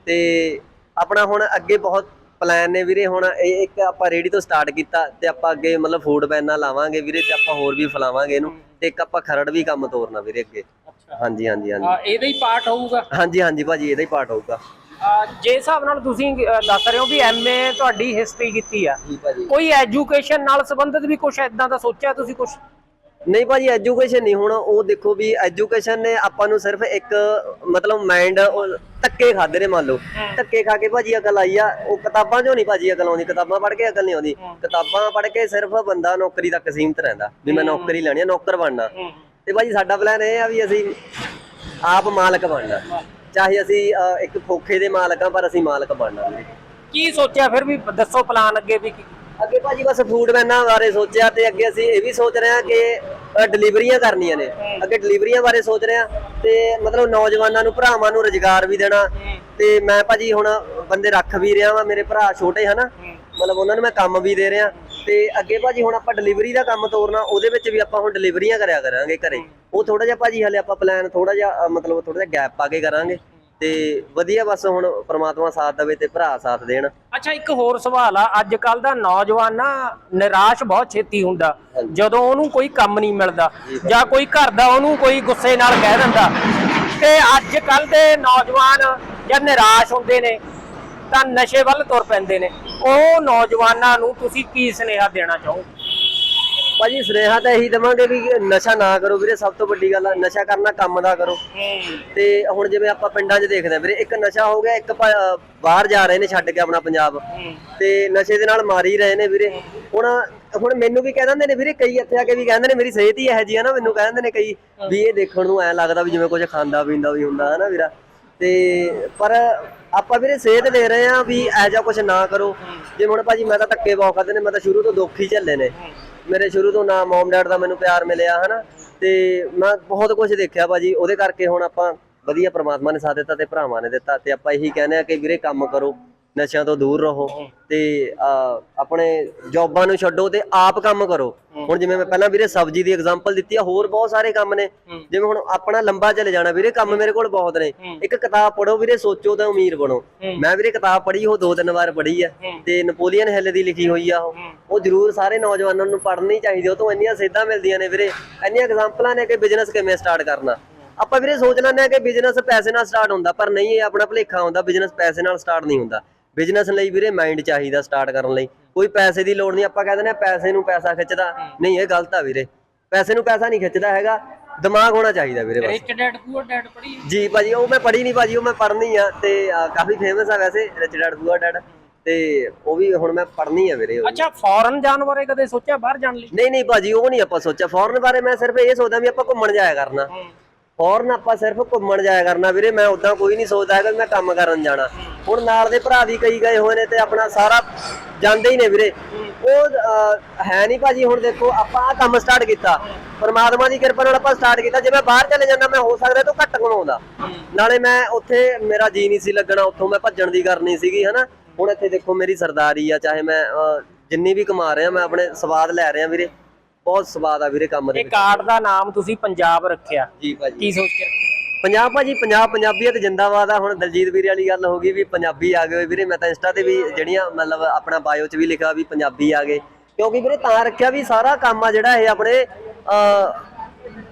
ਤੇ ਆਪਣਾ ਹੁਣ ਅੱਗੇ ਬਹੁਤ ਪਲਾਨ ਨੇ ਵੀਰੇ ਹੁਣ ਇਹ ਇੱਕ ਆਪਾਂ ਰੇਡੀ ਤੋਂ ਸਟਾਰਟ ਕੀਤਾ ਤੇ ਆਪਾਂ ਅੱਗੇ ਮਤਲਬ ਫੂਡ ਬੈਨਾਂ ਲਾਵਾਂਗੇ ਵੀਰੇ ਤੇ ਆਪਾਂ ਹੋਰ ਵੀ ਫਲਾਵਾਂਗੇ ਇਹਨੂੰ। ਤੇ ਇੱਕ ਆਪਾਂ ਖਰੜ ਵੀ ਕੰਮ ਤੋਰਨਾ ਵੀਰੇ ਅੱਗੇ। ਹਾਂਜੀ ਹਾਂਜੀ ਹਾਂਜੀ। ਇਹਦਾ ਹੀ ਪਾਰਟ ਹੋਊਗਾ? ਹਾਂਜੀ ਹਾਂਜੀ ਭਾਜੀ ਇਹਦਾ ਹੀ ਪਾਰਟ ਹੋਊਗਾ। ਅਹ ਜੇ ਹਿਸਾਬ ਨਾਲ ਤੁਸੀਂ ਅਹ ਦੱਸ ਰਹੇ ਹੋ ਵੀ ਐਮਏ ਤੁਹਾਡੀ ਹਿਸਟਰੀ ਕੀਤੀ ਆ ਜੀ ਭਾਜੀ। ਕੋਈ ਐਜੂਕੇਸ਼ਨ ਨਾਲ ਸੰਬੰਧਿਤ ਵੀ ਕੁਝ ਐਦਾਂ ਦਾ ਸੋਚਿਆ ਤੁਸੀਂ ਕੁਝ ਨਹੀਂ ਭਾਜੀ ਐਜੂਕੇਸ਼ਨ ਨਹੀਂ ਹੁਣ ਉਹ ਦੇਖੋ ਵੀ ਐਜੂਕੇਸ਼ਨ ਨੇ ਆਪਾਂ ਨੂੰ ਸਿਰਫ ਇੱਕ ਮਤਲਬ ਮਾਈਂਡ ਧੱਕੇ ਖਾਦੇ ਨੇ ਮੰਨ ਲਓ। ਧੱਕੇ ਖਾ ਕੇ ਭਾਜੀ ਅਕਲ ਆਈ ਆ ਉਹ ਕਿਤਾਬਾਂ 'ਚੋਂ ਨਹੀਂ ਭਾਜੀ ਅਕਲ ਆਉਂਦੀ ਕਿਤਾਬਾਂ ਪੜ੍ਹ ਕੇ ਅਕਲ ਨਹੀਂ ਆਉਂਦੀ। ਕਿਤਾਬਾਂ ਪੜ੍ਹ ਕੇ ਸਿਰਫ ਬੰਦਾ ਨੌਕਰੀ ਤੱਕ ਸੀਮਤ ਰਹਿੰਦਾ ਵੀ ਮੈਂ ਨੌਕਰੀ ਲੈਣੀ ਆ ਨੌਕਰ ਬਣਨਾ। ਤੇ ਭਾਜੀ ਸਾਡਾ ਪਲਾਨ ਇਹ ਆ ਵੀ ਅਸੀਂ ਆਪ ਮਾਲਕ ਬਣਨਾ। ਚਾਹੇ ਅਸੀਂ ਅਹ, ਇੱਕ ਖੋਖੇ ਦੇ ਮਾਲਕ ਆ ਪਰ ਅਸੀਂ ਮਾਲਕ ਬਣਨਾ। ਵੀਰੇ ਕੀ ਸੋਚਿਆ ਫਿਰ ਵੀ ਦੱਸੋ ਪਲਾਨ ਅੱਗੇ ਵੀ ਕੀ? ਅੱਗੇ ਭਾਜੀ ਬਸ ਫੂਡ ਵੈਨਾਂ ਬਾਰੇ ਸੋਚਿਆ ਤੇ ਅੱਗੇ ਅਸੀਂ ਇਹ ਵੀ ਸੋਚ ਰਹੇ ਹਾਂ ਕਿ ਡਿਲੀਵਰੀਆਂ ਕਰਨੀਆਂ ਨੇ। ਅੱਗੇ ਡਿਲੀਵਰੀਆਂ ਬਾਰੇ ਸੋਚ ਰਹੇ ਹਾਂ ਤੇ ਮਤਲਬ ਨੌਜਵਾਨਾਂ ਨੂੰ ਭਰਾਵਾਂ ਨੂੰ ਰੋਜ਼ਗਾਰ ਵੀ ਦੇਣਾ। ਤੇ ਮੈਂ ਭਾਜੀ ਹੁਣ ਬੰਦੇ ਰੱਖ ਵੀ ਰਿਹਾ ਵਾਂ ਮੇਰੇ ਭਰਾ ਛੋਟੇ ਹਨਾ। ਮਤਲਬ ਉਹਨਾਂ ਨੂੰ ਮੈਂ ਕੰਮ ਵੀ ਦੇ ਰਿਹਾ। ਤੇ ਅੱਗੇ ਭਾਜੀ ਹੁਣ ਆਪਾਂ ਡਿਲੀਵਰੀ ਦਾ ਕੰਮ ਤੋਰਨਾ ਉਹਦੇ ਵਿੱਚ ਵੀ ਆਪਾਂ ਹੁਣ ਡਿਲੀਵਰੀਆਂ ਕਰਿਆ ਕਰਾਂਗੇ ਘਰੇ। ਉਹ ਥੋੜਾ ਜਿਹਾ ਭਾਜੀ ਹਲੇ ਆਪਾਂ ਪਲਾਨ ਥੋੜਾ ਜਿਹਾ ਮਤਲਬ ਥੋੜਾ ਜਿਹਾ ਗੈਪ ਪਾ ਕੇ ਕਰਾਂਗੇ। ਤੇ ਵਧੀਆ ਬਸ ਹੁਣ ਪ੍ਰਮਾਤਮਾ ਸਾਥ ਦੇਵੇ ਤੇ ਭਰਾ ਸਾਥ ਦੇਣ। ਅੱਛਾ ਇੱਕ ਹੋਰ ਸਵਾਲ ਆ। ਅੱਜ ਕੱਲ ਦਾ ਨੌਜਵਾਨ ਨਾ ਨਿਰਾਸ਼ ਬਹੁਤ ਛੇਤੀ ਹੁੰਦਾ। ਜਦੋਂ ਉਹਨੂੰ ਕੋਈ ਕੰਮ ਨਹੀਂ ਮਿਲਦਾ ਜਾਂ ਕੋਈ ਘਰ ਦਾ ਉਹਨੂੰ ਕੋਈ ਗੁੱਸੇ ਨਾਲ ਕਹਿ ਦਿੰਦਾ। ਤੇ ਅੱਜ ਕੱਲ ਦੇ ਨੌਜਵਾਨ ਜਦ ਨਿਰਾਸ਼ ਹੁੰਦੇ ਨੇ ਤਾਂ ਨਸ਼ੇ ਵੱਲ ਤੁਰ ਪੈਂਦੇ ਨੇ। ਉਹ ਨੌਜਵਾਨਾਂ ਨੂੰ ਤੁਸੀਂ ਕੀ ਸੁਨੇਹਾ ਦੇਣਾ ਚਾਹੋ ਭਾਜੀ ਸੁਨੇਹਾ ਤਾਂ ਇਹੀ ਦਵਾਂਗੇ ਵੀ ਨਸ਼ਾ ਨਾ ਕਰੋ ਵੀਰੇ ਸਭ ਤੋਂ ਵੱਡੀ ਗੱਲ ਆ ਨਸ਼ਾ ਕਰਨਾ ਕੰਮ ਦਾ ਕਰੋ। ਤੇ ਹੁਣ ਜਿਵੇਂ ਆਪਾਂ ਪਿੰਡਾਂ 'ਚ ਦੇਖਦੇ ਆ ਵੀਰੇ ਇੱਕ ਨਸ਼ਾ ਹੋ ਗਿਆ ਇੱਕ ਬਾਹਰ ਜਾ ਰਹੇ ਨੇ ਛੱਡ ਕੇ ਆਪਣਾ ਪੰਜਾਬ। ਤੇ ਨਸ਼ੇ ਦੇ ਨਾਲ ਮਾਰ ਹੀ ਰਹੇ ਨੇ ਵੀਰੇ। ਹੁਣ ਹੁਣ ਮੈਨੂੰ ਵੀ ਕਹਿ ਦਿੰਦੇ ਨੇ ਵੀਰੇ ਕਈ ਇੱਥੇ ਆ ਕੇ ਵੀ ਕਹਿੰਦੇ ਨੇ ਮੇਰੀ ਸਿਹਤ ਹੀ ਇਹੋ ਜਿਹੀ ਆ ਨਾ ਮੈਨੂੰ ਕਹਿ ਦਿੰਦੇ ਨੇ ਕਈ ਵੀ ਇਹ ਦੇਖਣ ਨੂੰ ਐ ਲੱਗਦਾ ਵੀ ਜਿਵੇਂ ਕੁਝ ਖਾਂਦਾ ਪੀਂਦਾ ਵੀ ਹੁੰਦਾ ਹੈ ਨਾ ਵੀਰਾ? ਤੇ ਪਰ ਆਪਾਂ ਵੀਰੇ ਸਿਹਤ ਦੇ ਰਹੇ ਆ ਵੀ ਐ ਜਿਹਾ ਕੁਝ ਨਾ ਕਰੋ। ਜਿਵੇਂ ਹੁਣ ਭਾਜੀ ਮੈਂ ਤਾਂ ਧੱਕੇ ਬਹੁਤ ਖਾਦੇ ਨੇ ਮੈਂ ਤਾਂ ਸ਼ੁਰੂ ਤੋਂ ਦੁੱਖ ਹੀ ਝੱਲੇ ਨੇ। ਮੇਰੇ ਸ਼ੁਰੂ ਤੋਂ ਨਾ ਮਮ ਡੈਡ ਦਾ ਮੈਨੂੰ ਪਿਆਰ ਮਿਲਿਆ ਹਨਾ। ਤੇ ਮੈਂ ਬਹੁਤ ਕੁਝ ਦੇਖਿਆ ਭਾਜੀ ਉਹਦੇ ਕਰਕੇ ਹੁਣ ਆਪਾਂ ਵਧੀਆ ਪ੍ਰਮਾਤਮਾ ਨੇ ਸਾਥ ਦਿੱਤਾ ਤੇ ਭਰਾਵਾਂ ਨੇ ਦਿੱਤਾ। ਤੇ ਆਪਾਂ ਇਹੀ ਕਹਿੰਦੇ ਆ ਕਿ ਵੀਰੇ ਕੰਮ ਕਰੋ। ਨਸ਼ਿਆਂ ਤੋਂ ਦੂਰ ਰਹੋ ਤੇ ਆਪਣੇ ਜੌਬਾਂ ਨੂੰ ਛੱਡੋ ਤੇ ਆਪ ਕੰਮ ਕਰੋ। ਹੁਣ ਜਿਵੇਂ ਮੈਂ ਪਹਿਲਾਂ ਵੀਰੇ ਸਬਜ਼ੀ ਦੀ ਐਗਜ਼ਾਮਪਲ ਦਿੱਤੀ ਆ ਹੋਰ ਬਹੁਤ ਸਾਰੇ ਕੰਮ ਨੇ। ਜਿਵੇਂ ਹੁਣ ਆਪਣਾ ਲੰਬਾ ਚਲੇ ਜਾਣਾ ਵੀਰੇ ਕੰਮ ਮੇਰੇ ਕੋਲ ਬਹੁਤ ਨੇ। ਇੱਕ ਕਿਤਾਬ ਪੜੋ ਵੀਰੇ ਸੋਚੋ ਤਾਂ ਅਮੀਰ ਬਣੋ। ਮੈਂ ਵੀਰੇ ਕਿਤਾਬ ਪੜ੍ਹੀ ਉਹ ਦੋ ਤਿੰਨ ਵਾਰ ਪੜ੍ਹੀ ਆ। ਤੇ ਨੈਪੋਲੀਅਨ ਹਿੱਲ ਦੀ ਲਿਖੀ ਹੋਈ ਆ ਉਹ। ਉਹ ਜ਼ਰੂਰ ਸਾਰੇ ਨੌਜਵਾਨਾਂ ਨੂੰ ਪੜ੍ਹਨੀ ਚਾਹੀਦੀ ਉਹ ਤੋਂ ਇੰਨੀਆਂ ਸਿੱਧਾਂ ਮਿਲਦੀਆਂ ਨੇ ਵੀਰੇ। ਇੰਨੀਆਂ ਐਗਜ਼ਾਮਪਲਾਂ ਨੇ ਕਿ ਬਿਜ਼ਨਸ ਕਿਵੇਂ ਸਟਾਰਟ ਕਰਨਾ। ਆਪਾਂ ਵੀਰੇ ਸੋਚ ਲੈਂਦੇ ਆ ਕਿ ਬਿਜ਼ਨਸ ਪੈਸੇ ਨਾਲ ਸਟਾਰਟ ਹੁੰਦਾ ਪਰ ਨਹੀਂ ਇਹ ਆਪਣਾ ਭੁਲੇਖਾ ਹੁੰਦਾ। ਬਿਜ਼ਨਸ ਪੈਸੇ ਨਾਲ ਸਟਾਰਟ ਨਹੀਂ ਹੁੰਦਾ। ਬਿਜ਼ਨਸ ਲਈ ਵੀਰੇ ਮਾਈਂਡ ਚਾਹੀਦਾ ਸਟਾਰਟ ਕਰਨ ਲਈ। ਕੋਈ ਪੈਸੇ ਦੀ ਲੋੜ ਨਹੀਂ ਆਪਾਂ ਕਹਿੰਦੇ ਨੇ ਪੈਸੇ ਨੂੰ ਪੈਸਾ ਖਿੱਚਦਾ। ਨਹੀਂ ਇਹ ਗਲਤ ਆ ਵੀਰੇ। ਪੈਸੇ ਨੂੰ ਪੈਸਾ ਨਹੀਂ ਖਿੱਚਦਾ ਹੈਗਾ ਦਿਮਾਗ ਹੋਣਾ ਚਾਹੀਦਾ ਵੀਰੇ ਬਸ। ਰਿਚ ਡੈਡ ਪੂਅਰ ਡੈਡ ਪੜੀ ਜੀ ਭਾਜੀ ਉਹ ਮੈਂ ਪੜ੍ਹੀ ਨਹੀਂ ਭਾਜੀ ਉਹ ਮੈਂ ਪੜ੍ਹਨੀ ਆ ਤੇ ਕਾਫੀ ਫੇਮਸ ਆ ਵੈਸੇ ਰਿਚ ਡੈਡ ਪੂਅਰ ਡੈਡ ਤੇ ਉਹ ਵੀ ਹੁਣ ਮੈਂ ਪੜ੍ਹਨੀ ਆ ਵੀਰੇ। ਅੱਛਾ ਫੋਰਨ ਜਾਣ ਬਾਰੇ ਕਦੇ ਸੋਚਿਆ ਬਾਹਰ ਜਾਣ ਲਈ? ਨਹੀਂ ਨਹੀਂ ਭਾਜੀ ਉਹ ਨਹੀਂ ਆਪਾਂ ਸੋਚਿਆ। ਫੋਰਨ ਬਾਰੇ ਮੈਂ ਸਿਰਫ ਇਹ ਸੋਚਦਾ ਵੀ ਆਪਾਂ ਘੁੰਮਣ ਜਾਇਆ ਕਰਨਾ। ਫੋਰਨ ਆਪਾਂ ਸਿਰਫ ਘੁੰਮਣ ਜਾਇਆ ਕਰਨਾ ਵੀਰੇ, ਮੈਂ ਉਦਾਂ ਕੋਈ ਨਹੀਂ ਸੋਚਦਾ ਹੈਗਾ ਮੈਂ ਕੰਮ ਕਰਨ ਜਾਣਾ। ਹੁਣ ਨਾਲ ਦੇ ਭਰਾ ਵੀ ਕਈ ਗਏ ਹੋਏ ਨੇ ਤੇ ਆਪਣਾ ਸਾਰਾ ਜਾਂਦੇ ਹੀ ਨੇ ਵੀਰੇ। ਉਹ ਹੈ ਨਹੀਂ ਭਾਜੀ, ਹੁਣ ਦੇਖੋ, ਆਪਾਂ ਆਹ ਕੰਮ ਸਟਾਰਟ ਕੀਤਾ। ਪਰਮਾਤਮਾ ਦੀ ਕਿਰਪਾ ਨਾਲ ਆਪਾਂ ਸਟਾਰਟ ਕੀਤਾ। ਜੇ ਮੈਂ ਬਾਹਰ ਚਲੇ ਜਾਂਦਾ, ਮੈਂ ਹੋ ਸਕਦਾ ਇਹ ਤੋਂ ਘੱਟ ਕਮਾਉਂਦਾ ਨਾਲੇ ਮੈਂ ਉੱਥੇ, ਮੇਰਾ ਜੀ ਨਹੀਂ ਸੀ ਲੱਗਣਾ, ਉੱਥੋਂ ਮੈਂ ਭੱਜਣ ਦੀ ਕਰਨੀ ਸੀਗੀ, ਹਨਾ। ਹੁਣ ਇੱਥੇ ਦੇਖੋ ਮੇਰੀ ਸਰਦਾਰੀ ਆ, ਚਾਹੇ ਮੈਂ ਜਿੰਨੀ ਵੀ ਕਮਾ ਰਿਹਾ, ਮੈਂ ਆਪਣੇ ਸਵਾਦ ਲੈ ਰਿਹਾ ਵੀਰੇ। ਬਹੁਤ ਸਵਾਦ ਆ ਵੀਰੇ ਕੰਮ ਦੇ ਇਹ ਵਿੱਚ। ਕਾਰਡ ਦਾ ਨਾਮ ਤੁਸੀਂ ਪੰਜਾਬ ਰੱਖਿਆ। ਜੀ ਭਾਜੀ। ਕੀ ਸੋਚ ਕੇ ਰੱਖਿਆ? ਪੰਜਾਬ ਭਾਜੀ ਪੰਜਾਬ ਪੰਜਾਬੀਅਤ ਜਿੰਦਾਬਾਦ ਆ। ਹੁਣ ਦਲਜੀਤ ਵੀਰੇ ਵਾਲੀ ਗੱਲ ਹੋ ਗਈ ਵੀ ਪੰਜਾਬੀ ਆ ਗਏ ਵੀਰੇ। ਮੈਂ ਤਾਂ ਇੰਸਟਾ ਤੇ ਵੀ ਜਿਹੜੀਆਂ ਮਤਲਬ ਆਪਣਾ ਬਾਇਓ 'ਚ ਵੀ ਲਿਖਿਆ ਵੀ ਪੰਜਾਬੀ ਆ ਗਏ। ਕਿਉਂਕਿ ਵੀਰੇ ਤਾਂ ਰੱਖਿਆ ਵੀ ਸਾਰਾ ਕੰਮ ਆ ਜਿਹੜਾ ਇਹ ਆਪਣੇ ਅਹ,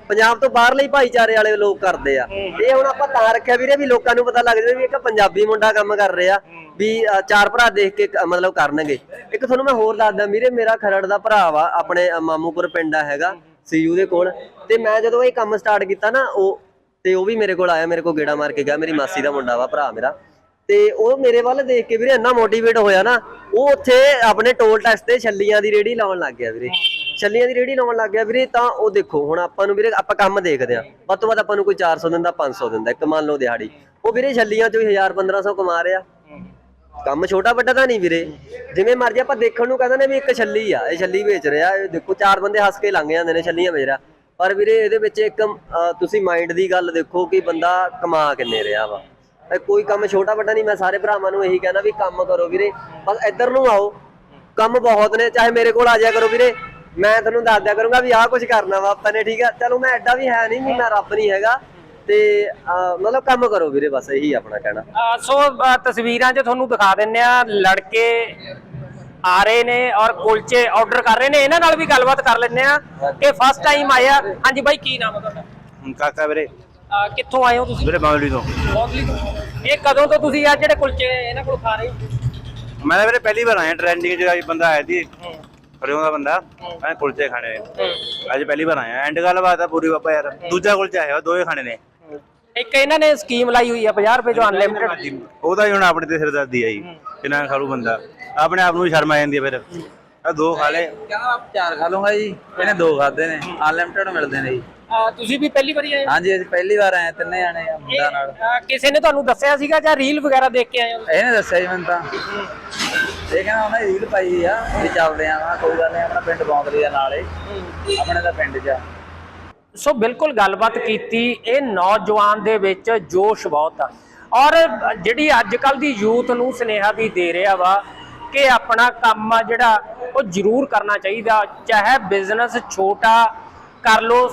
ਪੰਜਾਬ ਤੋਂ ਬਾਹਰਲੇ ਹੀ ਭਾਈਚਾਰੇ ਵਾਲੇ ਲੋਕ ਕਰਦੇ ਆ। ਇਹ ਹੁਣ ਆਪਾਂ ਤਾਂ ਰੱਖਿਆ ਵੀਰੇ ਵੀ ਲੋਕਾਂ ਨੂੰ ਪਤਾ ਲੱਗ ਜਾਵੇ ਵੀ ਇੱਕ ਪੰਜਾਬੀ ਮੁੰਡਾ ਕੰਮ ਕਰ ਰਿਹਾ। ਵੀ ਅਹ, ਚਾਰ ਭਰਾ ਦੇਖ ਕੇ ਕ- ਮਤਲਬ ਕਰਨਗੇ। ਇੱਕ ਤੁਹਾਨੂੰ ਮੈਂ ਹੋਰ ਦੱਸਦਾ ਵੀਰੇ ਮੇਰਾ ਖਰੜ ਦਾ ਭਰਾ ਵਾ ਆਪਣੇ ਅਹ, ਮਾਮੂਪੁਰ ਪਿੰਡ ਆ ਹੈਗਾ ਸੀਯੂ ਦੇ ਕੋਲ। ਤੇ ਮੈਂ ਜਦੋਂ ਇਹ ਕੰਮ ਸਟਾਰਟ ਕੀਤਾ ਨਾ ਉਹ ਤੇ ਉਹ ਵੀ ਮੇਰੇ ਕੋਲ ਆਇਆ ਮੇਰੇ ਕੋਲ ਗੇੜਾ ਮਾਰ ਕੇ ਗਿਆ ਮੇਰੀ ਮਾਸੀ ਦਾ ਮੁੰਡਾ ਵਾ ਭਰਾ ਮੇਰਾ। ਤੇ ਉਹ ਮੇਰੇ ਵੱਲ ਦੇਖ ਕੇ ਵੀਰੇ ਇੰਨਾ ਮੋਟੀਵੇਟ ਹੋਇਆ ਨਾ ਉਹ ਉੱਥੇ ਆਪਣੇ ਟੋਲ ਟੈਕਸ ਤੇ ਛੱਲੀਆਂ ਦੀ ਰੇੜੀ ਲਾਉਣ ਲੱਗ ਗਿਆ ਵੀਰੇ। ਛੱਲੀਆਂ ਦੀ ਰੇੜੀ ਲਾਉਣ ਲੱਗ ਗਿਆ ਵੀਰੇ ਤਾਂ ਉਹ ਦੇਖੋ ਹੁਣ ਆਪਾਂ ਨੂੰ ਵੀਰੇ ਆਪਾਂ ਕੰਮ ਦੇਖਦੇ ਆ ਵੱਧ ਤੋਂ ਵੱਧ ਆਪਾਂ ਨੂੰ ਕੋਈ 400 ਦਿੰਦਾ 500 ਦਿੰਦਾ ਇੱਕ ਮੰਨ ਲਓ ਦਿਹਾੜੀ। ਉਹ ਵੀਰੇ ਛੱਲੀਆਂ ਚੋਂ ਹੀ 1000 1500 ਕਮਾ ਰਿਹਾ। ਕੰਮ ਛੋਟਾ ਵੱਡਾ ਤਾਂ ਨਹੀਂ ਵੀਰੇ। ਜਿਵੇਂ ਮਰਜ਼ੀ ਆਪਾਂ ਦੇਖਣ ਨੂੰ ਕਹਿੰਦੇ ਨੇ ਵੀ ਇੱਕ ਛੱਲੀ ਆ, ਇਹ ਛੱਲੀ ਵੇਚ ਰਿਹਾ, ਇਹ ਦੇਖੋ ਚਾਰ ਬੰਦੇ ਹੱਸ ਕੇ ਲੰਘ ਜਾਂਦੇ ਨੇ, ਛੱਲੀਆਂ ਵੇਚ ਰਿਹਾ। ਪਰ ਵੀਰੇ ਇਹਦੇ ਵਿੱਚ ਇੱਕ ਤੁਸੀਂ ਮਾਈਂਡ ਦੀ ਗੱਲ ਦੇਖੋ ਕਿ ਬੰਦਾ ਕਮਾ ਕਿੰਨੇ ਰਿਹਾ ਵਾ। ਕੋਈ ਕੰਮ ਛੋਟਾ ਵੱਡਾ ਨਹੀਂ, ਮੈਂ ਸਾਰੇ ਭਰਾਵਾਂ ਨੂੰ ਇਹੀ ਕਹਿਣਾ ਵੀ ਕੰਮ ਕਰੋ ਵੀਰੇ। ਬਸ ਇੱਧਰ ਨੂੰ ਆਓ। ਕੰਮ ਬਹੁਤ ਨੇ, ਚਾਹੇ ਮੇਰੇ ਕੋਲ ਆ ਜਾਇਆ ਕਰੋ ਵੀਰੇ। ਮੈਂ ਤੁਹਾਨੂੰ ਦੱਸ ਦਿਆ ਕਰੂੰਗਾ ਵੀ ਆਹ ਕੁਝ ਕਰਨਾ ਵਾ ਆਪਾਂ ਨੇ, ਠੀਕ ਆ? ਚਲੋ ਮੈਂ ਐਡਾ ਵੀ ਹੈ ਨਹੀਂ ਮੈਂ ਰੱਬ ਨਹੀਂ ਹੈਗਾ। ਤੇ ਅਹ, ਮਤਲਬ ਕੰਮ ਕਰੋ ਵੀਰੇ ਬਸ ਇਹੀ ਆਪਣਾ ਕਹਿਣਾ। ਅਹ ਸੋ ਅਹ ਤਸਵੀਰਾਂ 'ਚ ਤੁਹਾਨੂੰ ਦਿਖਾ ਦਿੰਨੇ ਆ ਲੜਕੇ ਆ ਰਹੇ ਨੇ ਔਰ ਕੁਲਚੇ ਆਰਡਰ ਕਰ ਰਹੇ ਨੇ। ਇਹਨਾਂ ਨਾਲ ਵੀ ਗੱਲਬਾਤ ਕਰ ਲੈਂਦੇ ਆ ਕਿ ਫਸਟ ਟਾਈਮ ਆਇਆ। ਹਾਂਜੀ ਬਾਈ ਕੀ ਨਾਮ ਹੈ ਤੁਹਾਡਾ? ਕਾਕਾ ਵੀਰੇ। ਅਹ ਕਿੱਥੋਂ ਆਏ ਹੋ ਤੁਸੀਂ? ਵੀਰੇ ਬਾਵਲੀ ਤੋਂ। ਬੌਗਲੀ ਤੋਂ। ਇਹ ਕਦੋਂ ਤੋਂ ਤੁਸੀਂ ਆ ਜਿਹੜੇ ਕੁਲਚੇ ਇਹਨਾਂ ਕੋਲ ਖਾ ਰਹੇ ਹੋ? ਮੈਂ ਤਾਂ ਵੀਰੇ ਪਹਿਲੀ ਵਾਰ ਆਇਆ ਟ੍ਰੈਂਡਿੰਗ ਜਿਹੜਾ ਵੀ ਬੰਦਾ ਆਇਆ ਸੀ। ਹਰਿਓਂ ਦਾ ਬੰਦਾ। ਮੈਂ ਕੁਲਚੇ ਖਾਣੇ ਨੇ। ਅੱਜ ਪਹਿਲੀ ਵਾਰ ਆਇਆ। ਐਂਡ ਗੱਲਬਾਤ ਆ ਪੂਰੀ ਬਾਬਾ ਯਾਰ। ਦੂਜਾ ਕੁਲਚਾ ਆਇਆ ਦੋਵੇਂ ਖਾਣੇ ਨੇ। ਇੱਕ ਇਹਨਾਂ ਨੇ ਸਕੀਮ ਲਾਈ ਹੋਈ ਆ 50 ਰੁਪਏ ਜੋ ਅਨਲਿਮਿਟਡ ਉਹਦਾ ਹੀ ਹੁਣ ਆਪਣੇ ਤੇ ਸਿਰਦਰਦੀ ਆਈ ਕਿੰਨਾ ਖਾਲੂ ਬੰਦਾ। ਆਪਣੇ ਆਪ ਨੂੰ ਹੀ ਸ਼ਰਮ ਆ ਜਾਂਦੀ ਹੈ ਫਿਰ। ਆ ਦੋ ਖਾ ਲੈ ਕਹਿੰਦਾ ਆਪ ਚਾਰ ਖਾ ਲੂੰਗਾ ਜੀ। ਇਹਨੇ ਦੋ ਖਾਦੇ ਨੇ। ਅਨਲਿਮਟਿਡ ਮਿਲਦੇ ਨੇ ਜੀ। ਤੁਸੀਂ ਵੀ ਪਹਿਲੀ ਵਾਰੀ ਆਏ ਹੋ? ਹਾਂਜੀ ਅਸੀਂ ਪਹਿਲੀ ਵਾਰ ਆਏ ਤਿੰਨੇ ਜਾਣੇ ਆ ਮੁੰਡਾ ਨਾਲ। ਕਿਸੇ ਨੇ ਤੁਹਾਨੂੰ ਦੱਸਿਆ ਸੀਗਾ ਜਾਂ ਰੀਲ ਵਗੈਰਾ ਦੇਖ ਕੇ ਆਏ ਹੋ? ਇਹਨੇ ਦੱਸਿਆ ਜੀ ਮੈਨੂੰ ਤਾਂ। ਇਹ ਕਹਿੰਦਾ ਉਹਨੇ ਰੀਲ ਪਾਈ ਆ। ਵੀ ਚੱਲਦੇ ਆ ਕੋਈ ਗੱਲ ਨਹੀਂ ਆਪਣਾ ਪਿੰਡ ਬੌਂਦਰੀ ਆ ਨਾਲੇ ਆਪਣੇ ਦਾ ਪਿੰਡ 'ਚ ਆ। ਸੋ ਬਿਲਕੁਲ ਗੱਲਬਾਤ ਕੀਤੀ, ਇਹ ਨੌਜਵਾਨ ਦੇ ਵਿੱਚ ਜੋਸ਼ ਬਹੁਤ ਆ। ਔਰ ਜਿਹੜੀ ਅੱਜ ਕੱਲ ਦੀ ਯੂਥ ਨੂੰ ਸੁਨੇਹਾ ਵੀ ਦੇ ਰਿਹਾ ਵਾ ਕਿ ਆਪਣਾ ਕੰਮ ਆ ਜਿਹੜਾ, ਉਹ ਜ਼ਰੂਰ ਕਰਨਾ ਚਾਹੀਦਾ। ਚਾਹੇ ਬਿਜ਼ਨਸ ਛੋਟਾ ਕਰ ਲੋ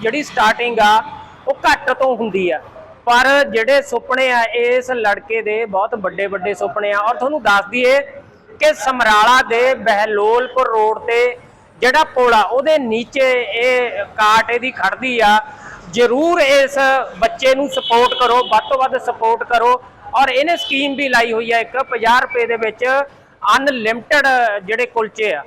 ਜਿਹੜੀ ਸਟਾਰਟਿੰਗ ਆ, ਉਹ ਘੱਟ ਤੋਂ ਹੁੰਦੀ ਆ। ਪਰ ਜਿਹੜੇ ਸੁਪਨੇ ਆ, ਇਸ ਲੜਕੇ ਦੇ ਬਹੁਤ ਵੱਡੇ ਵੱਡੇ ਸੁਪਨੇ ਆ। ਔਰ ਤੁਹਾਨੂੰ ਦੱਸ ਦਈਏ ਕਿ ਸਮਰਾਲਾ ਦੇ ਬਹਿਲੋਲਪੁਰ ਰੋਡ ਤੇ ਜਿਹੜਾ ਪੁਲ ਆ ਉਹਦੇ ਨੀਚੇ ਇਹ ਕਾਟ ਇਹਦੀ ਖੜਦੀ ਆ, ਜਰੂਰ ਇਸ ਬੱਚੇ ਨੂੰ ਸਪੋਰਟ ਕਰੋ, ਵੱਧ ਤੋਂ ਵੱਧ ਸਪੋਰਟ ਕਰੋ। ਔਰ ਇਹਨੇ ਸਕੀਮ ਵੀ ਲਾਈ ਹੋਈ ਹੈ ਇੱਕ 50 ਰੁਪਏ ਦੇ ਵਿੱਚ ਅਨਲਿਮਟਿਡ ਜਿਹੜੇ ਕੁਲਚੇ ਆ।